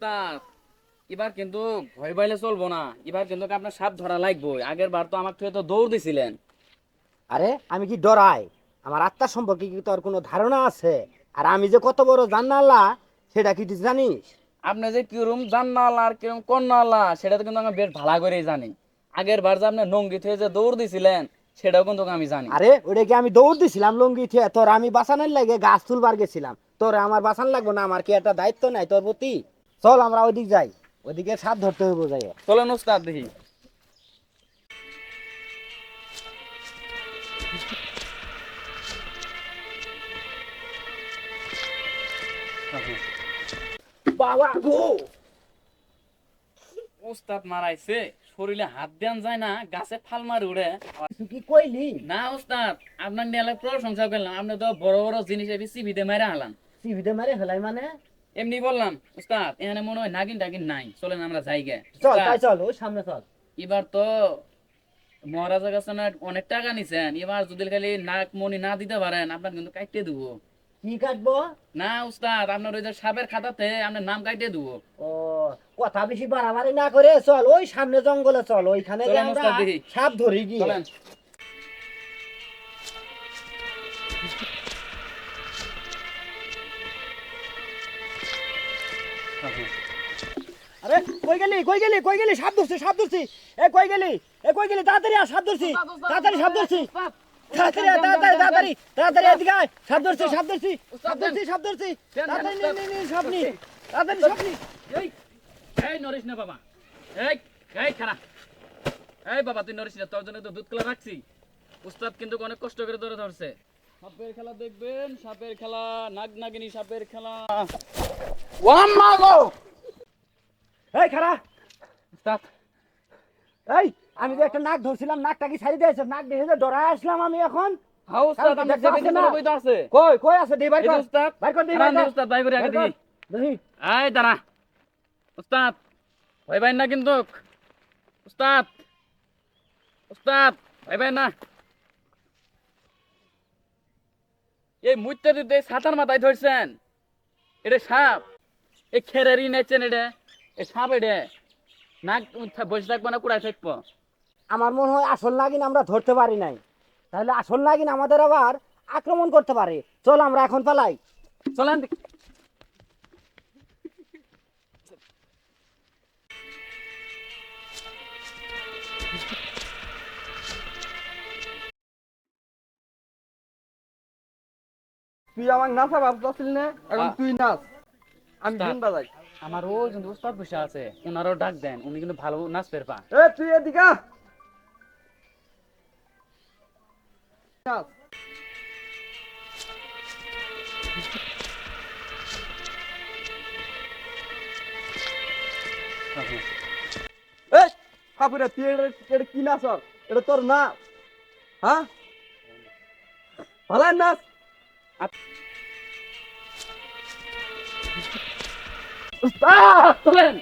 উস্তাদ এবার কিন্তু ভয় পাইলে চলবো না। এবার কিন্তু আপনার সাপ ধরা লাগবো আগের বার তো আমার থেকে তো দৌড় দিছিলেন। আরে আমি কি ডরাই? আমার আত্মা সম্পর্কে কি তোর কোনো ধারণা আছে? আর আমি যে কত বড় জান্নাল্লা সেটা কি তুই জানিস? আপনি যে কিরম জান্নালা আর কিরম কন্যালা সেটা তো কিন্তু আমি বেশ ভালো করেই জানি। আগের বার যে আপনি নঙ্গি থেকে যে দৌড় দিছিলেন সেটাও কিন্তু আমি জানি। আরে ওটা কি আমি দৌড় দিছিলাম লঙ্গি থেকে? তোর আমি বাঁচানোর লাগে গাছ তুলবার গেছিলাম। তোর আমার বাঁচান লাগবো না? আমার কি একটা দায়িত্ব নাই তোর প্রতি? চল আমরা ওইদিক যাই। ওইদিকে সাপ ধরতে হইব যাই। চলেন উস্তাদ দেখি। বাবা গো! উস্তাদ মারাইছে। শরীরে হাত দেন যায় না গাছে ফাল মারি উড়ে। কি কইলি? না উস্তাদ আপনার নিয়ে প্রশংসা করলাম। আপনি তো বড় বড় জিনিস সিভিতে মেরে হালাম টিভিতে মারে ফেলাই মানে? এমনি বললাম উস্তাদ এখানে মনে হয় নাগিন টাগিন নাই। চলেন আমরা যাই গে চল তাই চল ওই সামনে চল। এবার তো মহারাজার কাছে না অনেক টাকা নিছেন। এবার যদি খালি নাক মনি না দিতে পারেন আপনার কিন্তু কাটতে দেবো। কি কাটবো? না উস্তাদ আপনার ওই যে সাপের খাতাতে আপনার নাম কাটতে দেবো। ও কথা বেশি বাড়াবাড়ি না করে চল ওই সামনে জঙ্গলে চল ওইখানে সাপ ধরি গিয়ে। আরে কই গেলি কই গেলি কই গেলি? সাপ ধরছি সাপ ধরছি। এ কই গেলি? এ কই গেলি? তাড়াতাড়ি আয় সাপ ধরছি। তাড়াতাড়ি সাপ ধরছি। তাড়াতাড়ি তাড়াতাড়ি তাড়াতাড়ি তাড়াতাড়ি এদিকে আয়। সাপ ধরছি সাপ ধরছি সাপ ধরছি সাপ ধরছি। তাড়াতাড়ি নে নে নে সাপ নি। তাড়াতাড়ি সাপ নি। এই এই নরিস না বাবা। এই এই খারা এই বাবা তুই নরিস না তোর জন্য তো দুধ কলা রাখছি। উস্তাদ কিন্তু অনেক কষ্ট করে ধরে ধরছে। সাপের খেলা দেখবেন সাপের খেলা নাগ নাগিনী সাপের খেলা। ওয়ান মাগো এই খারা উস্তাদ। এই আমি তো একটা নাক ধরছিলাম নাকটা কি ছাড়ি দিয়েছে? নাক দেখে যে ডরায় আসলাম আমি এখন? উস্তাদ আছে। কই কই আছে? দে বাইর যে কর। উস্তাদ বাইর কর দে খারান বাইর দে কর। উস্তাদ ভাই আগে। দিই। দেখি এই দাঁড়া। উস্তাদ ভয় পাই না কিন্তু। উস্তাদ উস্তাদ ভয় পাই না। এই মুইতে দিতে সাতার মাথায় ধরছেন এটা সাপ। এই খেরেরই নেচেন এটা এ সাপ এটা নাক বসে থাকব না কুড়ায় থাকব। আমার মনে হয় আসল নাগিন আমরা ধরতে পারি নাই। তাহলে আসল নাগিন আমাদের আবার আক্রমণ করতে পারে। চল আমরা এখন পালাই। চলেন তুই আমাকে নাচা ভাবতেছিল না এখন তুই নাচ আমি। শুনতে যাই আমার ওই কিন্তু উস্তাদ বসে আছে ওনারও ডাক দেন উনি কিন্তু ভালো নাচ পেরপা এ তুই এদিকে। নাচ এই হাপুরে তুই এটা কি নাচ? এটা তোর না হ্যাঁ ভালো নাচ চলেন